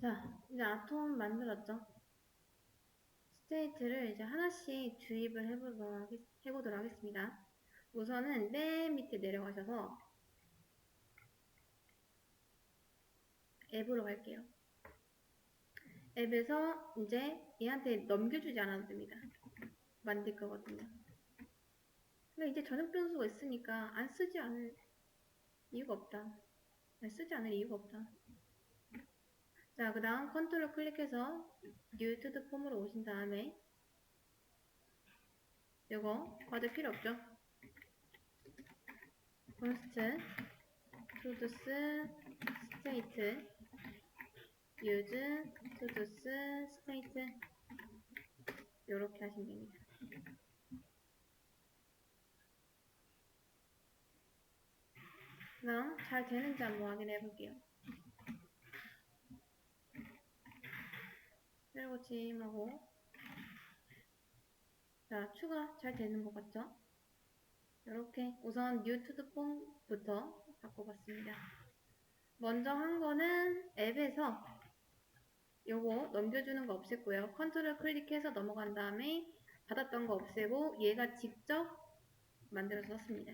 자, 이제 아톰 만들었죠? 스테이트를 이제 하나씩 주입을 해보도록, 하겠, 해보도록 하겠습니다. 우선은 맨 밑에 내려가셔서 앱으로 갈게요. 앱에서 이제 얘한테 넘겨주지 않아도 됩니다. 만들 거거든요. 근데 이제 전역 변수가 있으니까 안 쓰지 않을 이유가 없다. 안 쓰지 않을 이유가 없다. 자, 그 다음 컨트롤 클릭해서 New to the 폼으로 오신 다음에 요거 과제 필요 없죠? const produce state use produce state 요렇게 하시면 됩니다. 그럼 잘 되는지 한번 확인해 볼게요. 빼고침하고 자 추가 잘 되는 것 같죠? 이렇게 우선 new to the 폼부터 바꿔봤습니다. 먼저 한 거는 앱에서 요거 넘겨주는 거 없앴고요. 컨트롤 클릭해서 넘어간 다음에 받았던 거 없애고 얘가 직접 만들어서 썼습니다.